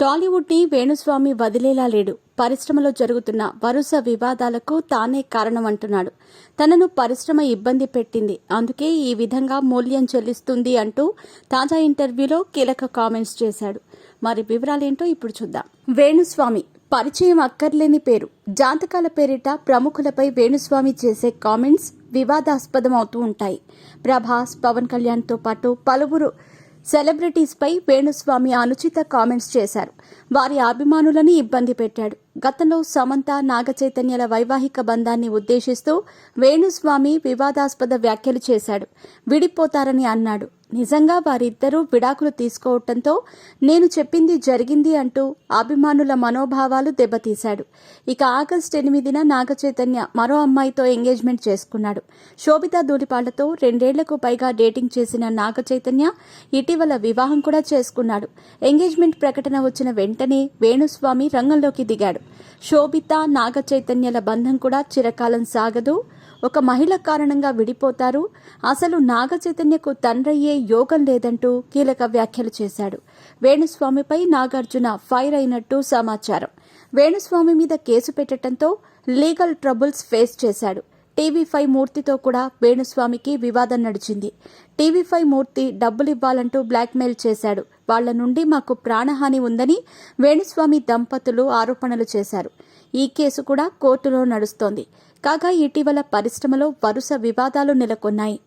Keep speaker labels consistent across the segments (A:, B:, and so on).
A: టాలీవుడ్ని వేణుస్వామి వదిలేలా లేడు. పరిశ్రమలో జరుగుతున్న వరుస వివాదాలకు తానే కారణం అంటున్నాడు తనను పరిశ్రమ ఇబ్బంది పెట్టింది. అందుకే ఈ విధంగా మూల్యం చెల్లిస్తుంది అంటూ తాజా ఇంటర్వ్యూలో కీలక కామెంట్స్ చేశాడు. మరి వివరాలేంటో ఇప్పుడు చూద్దాం. వేణుస్వామి పరిచయం అక్కర్లేని పేరు. జాతకాల పేరిట ప్రముఖులపై వేణుస్వామి చేసే కామెంట్స్ వివాదాస్పదం అవుతూ ఉంటాయి. ప్రభాస్ పవన్ కళ్యాణ్తో పాటు పలువురు సెలబ్రిటీస్పై వేణుస్వామి అనుచిత కామెంట్స్ చేశారు. వారి అభిమానులని ఇబ్బంది పెట్టాడు. గతంలో సమంత నాగచైతన్యల వైవాహిక బంధాన్ని ఉద్దేశిస్తూ వేణుస్వామి వివాదాస్పద వ్యాఖ్యలు చేశాడు. విడిపోతారని అన్నాడు. నిజంగా వారిద్దరూ విడాకులు తీసుకోవటంతో నేను చెప్పింది జరిగింది అంటూ అభిమానుల మనోభావాలు దెబ్బతీశాడు. ఇక ఆగస్ట్ ఎనిమిదిన నాగచైతన్య మరో అమ్మాయితో ఎంగేజ్మెంట్ చేసుకున్నాడు. శోభితా దూలిపాళ్ళతో రెండేళ్ళకు పైగా డేటింగ్ చేసిన నాగచైతన్య ఇటీవల వివాహం కూడా చేసుకున్నాడు. ఎంగేజ్మెంట్ ప్రకటన వచ్చిన వెంటనే వేణుస్వామి రంగంలోకి దిగాడు. శోభిత నాగచైతన్యల బంధం కూడా చిరకాలం సాగదు. ఒక మహిళ కారణంగా విడిపోతారు. అసలు నాగ చైతన్యకు తండ్రయ్యే యోగం లేదంటూ కీలక వ్యాఖ్యలు చేశాడు. వేణుస్వామిపై నాగార్జున ఫైర్ అయినట్టు సమాచారం. వేణుస్వామి మీద కేసు పెట్టడంతో లీగల్ ట్రబుల్స్ ఫేస్ చేశాడు. టీవీ ఫైవ్ మూర్తితో కూడా వేణుస్వామికి వివాదం నడిచింది. టీవీ ఫైవ్ మూర్తి డబ్బులు ఇవ్వాలంటూ బ్లాక్మెయిల్ చేశాడు. వాళ్ళ నుండి మాకు ప్రాణహాని ఉందని వేణుస్వామి దంపతులు ఆరోపణలు చేశారు. ఈ కేసు కూడా కోర్టులో నడుస్తోంది. కాగా ఇటీవల పరిశ్రమలో వరుస వివాదాలు నెలకొన్నాయి.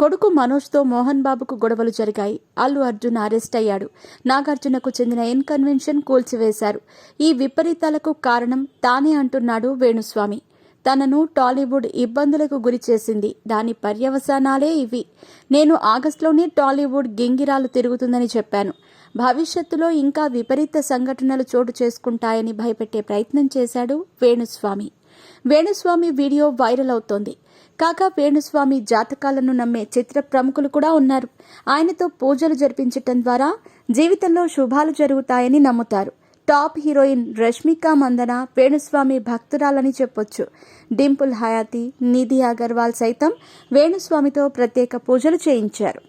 A: కొడుకు మనోజ్తో మోహన్ బాబుకు గొడవలు జరిగాయి. అల్లు అర్జున్ అరెస్ట్ అయ్యాడు. నాగార్జునకు చెందిన ఎన్ కన్వెన్షన్ కూల్చివేశారు. ఈ విపరీతాలకు కారణం తానే అంటున్నాడు వేణుస్వామి. తనను టాలీవుడ్ ఇబ్బందులకు గురి చేసింది. దాని పర్యవసానాలే ఇవి. నేను ఆగస్టులోనే టాలీవుడ్ గింగిరాలు తిరుగుతుందని చెప్పాను. భవిష్యత్తులో ఇంకా విపరీత సంఘటనలు చోటు చేసుకుంటాయని భయపెట్టే ప్రయత్నం చేశాడు వేణుస్వామి. వేణుస్వామి వీడియో వైరల్ అవుతోంది. కాగా వేణుస్వామి జాతకాలను నమ్మే చిత్ర ప్రముఖులు కూడా ఉన్నారు. ఆయనతో పూజలు జరిపించటం ద్వారా జీవితంలో శుభాలు జరుగుతాయని నమ్ముతారు. టాప్ హీరోయిన్ రష్మిక మందన వేణుస్వామి భక్తురాలని చెప్పొచ్చు. డింపుల్ హయాతి నిధి అగర్వాల్ సైతం వేణుస్వామితో ప్రత్యేక పూజలు చేయించారు.